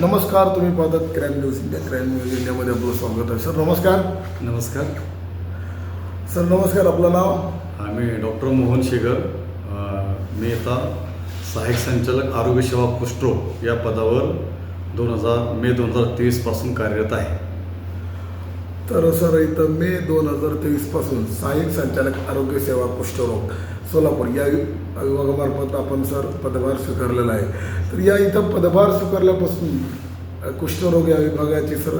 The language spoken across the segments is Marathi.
नमस्कार तुम्ही पाहतात crime news India crime news इंडियामध्ये आपलं स्वागत आहे. सर नमस्कार. नमस्कार. सर नमस्कार आपलं नाव? आम्ही डॉक्टर मोहन शेगर. अ, मी आता सहाय्यक संचालक आरोग्य सेवा कुष्ठरोग या पदावर दोन हजार मे दोन हजार तेवीसपासून कार्यरत आहे. तर सर इथं मे दोन हजार तेवीसपासून सहाय्यक संचालक आरोग्य सेवा कुष्ठरोग सोलापूर या विभागामार्फत आपण सर पदभार स्वीकारलेला आहे. तर या इथं पदभार स्वीकारल्यापासून कुष्ठरोग या विभागाची सर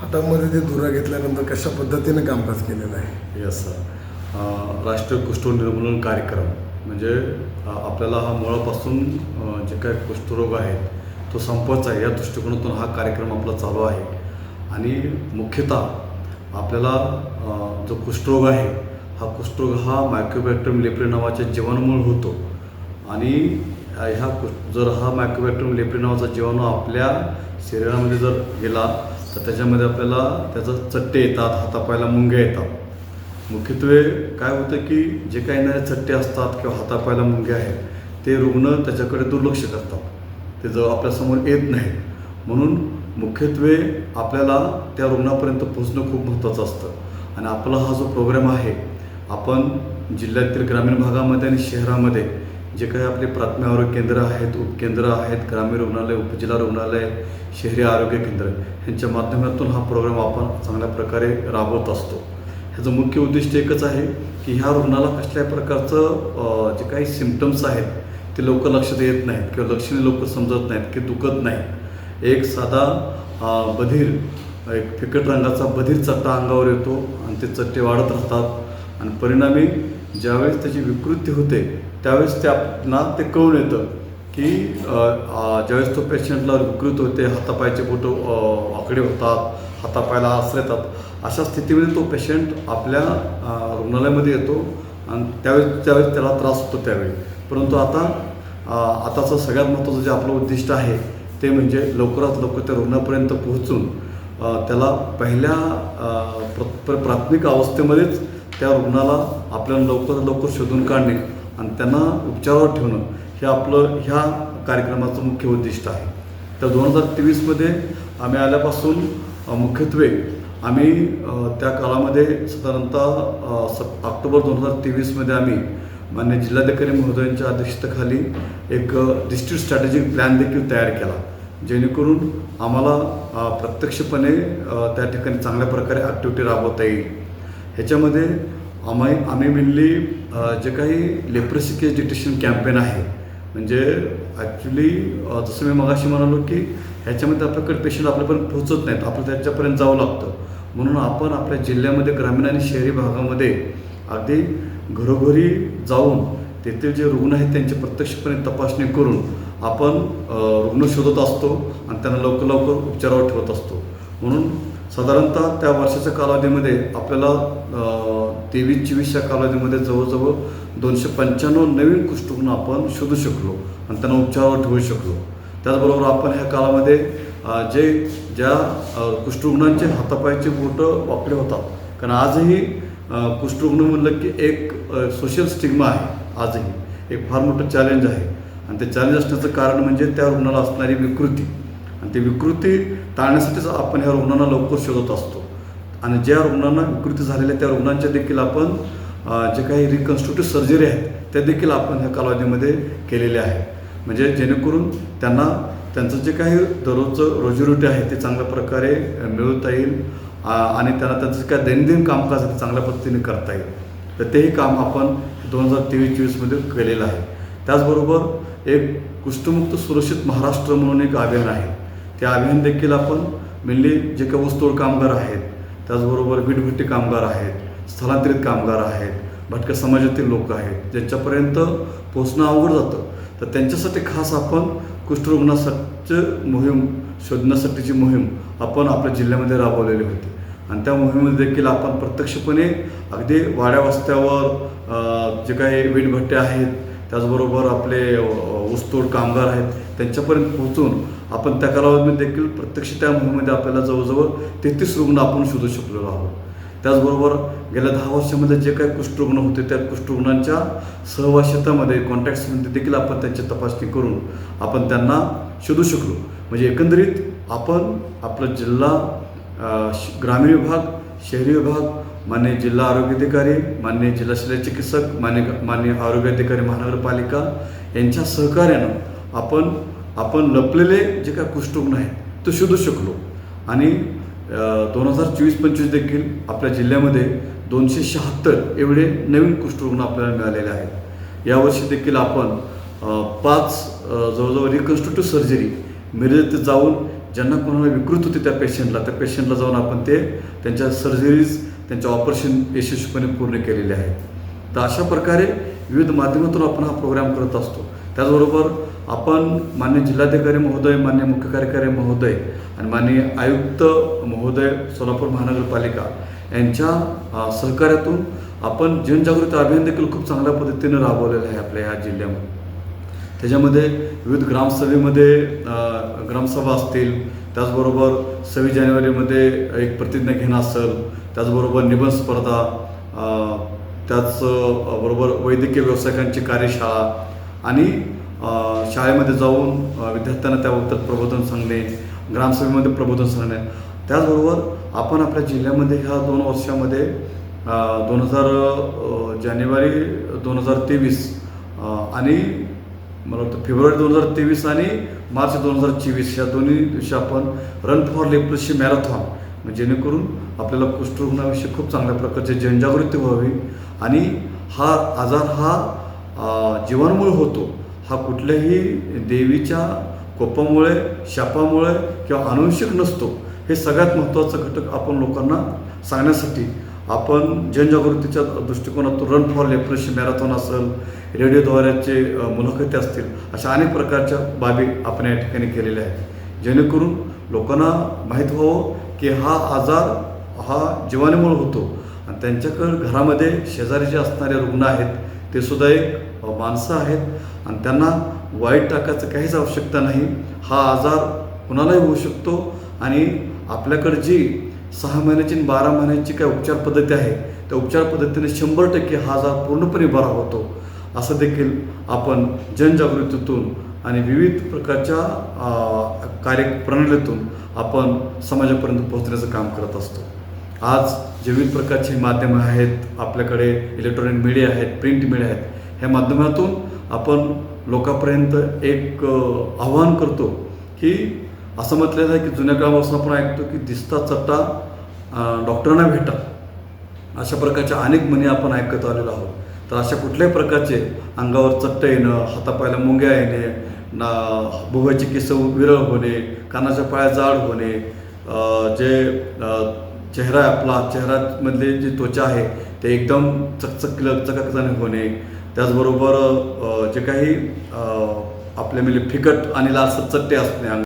हातामध्ये ते धुरा घेतल्यानंतर कशा पद्धतीने कामकाज केलेलं आहे? यस सर राष्ट्रीय कुष्ठ निर्मूलन कार्यक्रम म्हणजे आपल्याला हा मुळापासून जे काय कुष्ठरोग आहेत तो संपवायचा आहे. या दृष्टिकोनातून हा कार्यक्रम आपला चालू आहे. आणि मुख्यतः आपल्याला जो कुष्ठरोग आहे हा कुष्ठरोग हा मायक्रोबॅक्टरम लेप्रे नावाच्या जीवाणूमुळे होतो. आणि ह्या कुष्ठ जर हा मायक्रोबॅक्टरम लेप्रे नावाचा जीवाणू आपल्या शरीरामध्ये जर गेला तर त्याच्यामध्ये आपल्याला त्याचं चट्टे येतात हातापायला मुंग्या येतात. मुख्यत्वे काय होतं की जे काही येणारे चट्टे असतात किंवा हातापायला मुंग्या आहेत ते रुग्ण त्याच्याकडे दुर्लक्ष करतात. ते जर आपल्यासमोर येत नाहीत. म्हणून मुख्यत्वे आपल्याला त्या रुग्णापर्यंत पोहोचणं खूप महत्त्वाचं असतं. आणि आपला हा जो प्रोग्राम आहे आपण जिल्ह्यातील ग्रामीण भागामध्ये आणि शहरामध्ये जे काही आपले प्राथमिक आरोग्य केंद्र आहेत उपकेंद्र आहेत ग्रामीण रुग्णालय उपजिल्हा रुग्णालय शहरी आरोग्य केंद्र यांच्या माध्यमातून हा प्रोग्राम आपण चांगल्या प्रकारे राबवत असतो. ह्याचं मुख्य उद्दिष्ट एकच आहे की ह्या रुग्णाला कसल्याही प्रकारचं जे काही सिमटम्स आहेत ते लवकर लक्षात येत नाहीत किंवा लक्षणे लवकर समजत नाहीत की दुखत नाहीत. एक साधा बधीर एक फिकट रंगाचा बधीर चट्टा अंगावर येतो आणि ते चट्टे वाढत राहतात. आणि परिणामी ज्यावेळेस त्याची विकृती होते त्यावेळेस ते ते कळून येतं की ज्यावेळेस तो पेशंटला विकृत होते हातापायचे बोटं आकडे वाकडे होतात हातापायला आसरे येतात अशा स्थितीमध्ये तो पेशंट आपल्या रुग्णालयामध्ये येतो आणि त्यावेळेस त्यावेळेस त्याला त्रास होतो त्यावेळी. परंतु आता आताचं सगळ्यात महत्त्वाचं जे आपलं उद्दिष्ट आहे ते म्हणजे लवकरात लवकर त्या रुग्णापर्यंत पोहोचून त्याला पहिल्या प्र प्राथमिक अवस्थेमध्येच त्या रुग्णाला आपल्याला लवकरात लवकर शोधून काढणे आणि त्यांना उपचारावर ठेवणं हे आपलं ह्या कार्यक्रमाचं मुख्य उद्दिष्ट आहे. तर दोन हजार तेवीसमध्ये आम्ही आल्यापासून मुख्यत्वे आम्ही त्या काळामध्ये साधारणतः सप ऑक्टोबर दोन हजार तेवीसमध्ये आम्ही मान्य जिल्हाधिकारी महोदयांच्या अध्यक्षतेखाली एक डिस्ट्रिक्ट स्ट्रॅटेजिक प्लॅन देखील तयार केला. जेणेकरून आम्हाला प्रत्यक्षपणे त्या ठिकाणी चांगल्या प्रकारे ॲक्टिव्हिटी राबवता येईल. ह्याच्यामध्ये आम्ही आम्ही मेनली जे काही लेप्रसी केस डिटेक्शन कॅम्पेन आहे म्हणजे ॲक्च्युली जसं मी मगाशी म्हणालो की ह्याच्यामध्ये आपल्याकडे पेशंट आपल्यापर्यंत पोहोचत नाहीत आपल्याला त्याच्यापर्यंत जावं लागतं. म्हणून आपण आपल्या जिल्ह्यामध्ये ग्रामीण आणि शहरी भागामध्ये अगदी घरोघरी जाऊन तेथील जे रुग्ण आहेत त्यांची प्रत्यक्षपणे तपासणी करून आपण रुग्ण शोधत असतो आणि त्यांना लवकर लवकर उपचारावर ठेवत असतो. म्हणून साधारणतः त्या वर्षाच्या कालावधीमध्ये आपल्याला तेवीस चोवीसच्या कालावधीमध्ये जवळजवळ दोनशे पंच्याण्णव नवीन कुष्ठरुग्ण आपण शोधू शकलो आणि त्यांना उपचारावर ठेवू शकलो. त्याचबरोबर आपण ह्या काळामध्ये जे ज्या कुष्ठरुग्णांचे हातापायाचे बोटं वापरे होतात. कारण आजही कुष्ठरुग्ण म्हणलं की एक सोशल स्टिग्मा आहे आजही. एक फार मोठं चॅलेंज आहे. आणि ते चॅलेंज असण्याचं कारण म्हणजे त्या रुग्णाला असणारी विकृती. आणि ती विकृती टाळण्यासाठीच आपण ह्या रुग्णांना लवकर शोधत असतो. आणि ज्या रुग्णांना विकृती झालेल्या त्या रुग्णांच्या देखील आपण जे काही रिकन्स्ट्रक्टिव्ह सर्जरी आहेत त्या देखील आपण ह्या कालावधीमध्ये केलेल्या आहे. म्हणजे जेणेकरून त्यांना त्यांचं जे काही दररोजचं रोजीरोटी आहे ते चांगल्या प्रकारे मिळवता येईल. आणि त्यांना त्यांचं काय दैनंदिन कामकाज आहे ते चांगल्या पद्धतीने करता येईल. तर तेही काम आपण दोन हजार तेवीस चोवीसमध्ये केलेलं आहे. त्याचबरोबर एक कुष्ठमुक्त सुरक्षित महाराष्ट्र म्हणून एक अभियान आहे. ते अभियान देखील आपण मेनली जे काही ऊसतोड कामगार आहेत त्याचबरोबर वीटभट्टी कामगार आहेत स्थलांतरित कामगार आहेत भटक्या समाजातील लोक आहेत ज्यांच्यापर्यंत पोचणं अवघड जातं. तर त्यांच्यासाठी खास आपण कुष्ठरुग्णासाठी मोहीम शोधण्यासाठीची मोहीम आपण आपल्या जिल्ह्यामध्ये राबवलेली होती. आणि त्या मोहिमेमध्ये देखील आपण प्रत्यक्षपणे अगदी वाड्या वस्त्यावर जे काही वीटभट्टे आहेत त्याचबरोबर आपले ऊसतोड कामगार आहेत त्यांच्यापर्यंत पोहोचून आपण त्या कालावधीमध्ये देखील प्रत्यक्ष त्या मोहिमेमध्ये आपल्याला जवळजवळ तेहतीस रुग्ण आपण शोधू शकलेलो आहोत. त्याचबरोबर गेल्या दहा वर्षामध्ये जे काही कुष्ठरुग्ण होते त्या कुष्ठरुग्णांच्या सहवासितामध्ये कॉन्टॅक्ट्समध्ये देखील आपण त्यांची तपासणी करून आपण त्यांना शोधू शकलो. म्हणजे एकंदरीत आपण आपलं जिल्हा श- ग्रामीण विभाग शहरी विभाग मान्य जिल्हा आरोग्य अधिकारी मान्य जिल्हा शल्य चिकित्सक मान्य मान्य आरोग्य अधिकारी महानगरपालिका यांच्या सहकार्यानं आपण आपण लपलेले जे काय कुष्ठरुग्ण आहेत ते शोधू शकलो. आणि दोन हजार चोवीस पंचवीस देखील आपल्या जिल्ह्यामध्ये दोनशे शहात्तर एवढे नवीन कुष्ठरुग्ण आपल्याला मिळालेले आहेत. यावर्षी देखील आपण पाच जवळजवळ रिकन्स्ट्रक्टिव्ह सर्जरी मिरजेत जाऊन ज्यांना कोणाला विकृत होते त्या पेशंटला त्या पेशंटला जाऊन आपण ते त्यांच्या सर्जरीज त्यांच्या ऑपरेशन यशस्वीपणे पूर्ण केलेले आहेत. तर अशा प्रकारे विविध माध्यमातून आपण हा प्रोग्राम करत असतो. त्याचबरोबर आपण मान्य जिल्हाधिकारी महोदय मान्य मुख्य कार्यकारी महोदय आणि माननीय आयुक्त महोदय सोलापूर महानगरपालिका यांच्या सहकार्यातून आपण जनजागृती अभियान देखील खूप चांगल्या पद्धतीनं राबवलेलं आहे आपल्या ह्या जिल्ह्यामध्ये. त्याच्यामध्ये विविध ग्रामसभेमध्ये ग्रामसभा असतील त्याचबरोबर सव्वीस जानेवारीमध्ये एक प्रतिज्ञा घेणं असेल त्याचबरोबर निबंध स्पर्धा त्याचबरोबर त्याच बरोबर वैद्यकीय व्यावसायिकांची कार्यशाळा आणि शाळेमध्ये जाऊन विद्यार्थ्यांना विद्यार्थ्यांना त्याबाबतीत प्रबोधन सांगणे ग्रामसभेमध्ये प्रबोधन सांगणे. त्याचबरोबर आपण आपल्या जिल्ह्यामध्ये ह्या दोन वर्षामध्ये दोन हजार जानेवारी दोन हजार तेवीस आणि मला वाटतं फेब्रुवारी दोन हजार तेवीस आणि मार्च दोन हजार चोवीस या दोन्ही दिवशी आपण रन फॉर लेप्रोसी मॅरेथॉन जेणेकरून आपल्याला कुष्ठरुग्णाविषयी खूप चांगल्या प्रकारची जनजागृती व्हावी आणि हा आजार हा जीवाणूमुळे होतो. हा कुठल्याही देवीच्या कोपामुळे शापामुळे किंवा अनुवंशिक नसतो. हे सगळ्यात महत्त्वाचा घटक आपण लोकांना सांगण्यासाठी आपण जनजागृतीच्या दृष्टिकोनातून रन फॉर लेप्रोसी मॅरेथॉन असेल रेडिओद्वाराचे मुलाखती असतील अशा अनेक प्रकारच्या बाबी आपण या ठिकाणी केलेल्या आहेत. जेणेकरून लोकांना माहीत व्हावं की हा आजार हा जीवाणूमुळे होतो. आणि त्यांच्याकडं घरामध्ये शेजारी जे असणारे रुग्ण आहेत ते सुद्धा एक माणसं आहेत आणि त्यांना वाईट टाकायचं काहीच आवश्यकता नाही. हा आजार कुणालाही होऊ शकतो आणि आपल्याकडे जी सहा महिन्याची आणि बारा महिन्याची काय उपचार पद्धती आहे त्या उपचार पद्धतीने शंभर टक्के हा आजार पूर्णपणे बरा होतो. असं देखील आपण जनजागृतीतून आणि विविध प्रकारच्या कार्यप्रणालीतून आपण समाजापर्यंत पोहोचण्याचं काम करत असतो. आज जे विविध प्रकारची माध्यमं आहेत आपल्याकडे इलेक्ट्रॉनिक मीडिया आहेत प्रिंट मीडिया आहेत ह्या माध्यमातून आपण लोकांपर्यंत एक आव्हान करतो की असं म्हटलेलं आहे की जुन्या काळापासून आपण ऐकतो की दिसता चट्टा डॉक्टरांना भेटा. अशा प्रकारच्या अनेक म्हणी आपण ऐकत आलेलो आहोत. तर अशा कुठल्याही प्रकारचे अंगावर चट्ट येणं हातापायला मुंग्या येणे ना भुवाची केस विरळ होणे कानाच्या पाया जाड होणे जे चेहरा आपला चेहऱ्यामधले जी त्वचा आहे ते एकदम चकचक चकचकाने होणे त्याचबरोबर जे काही आपले आपल्या म्हणजे फिकट आणि लालसर चट्टे असणे अंग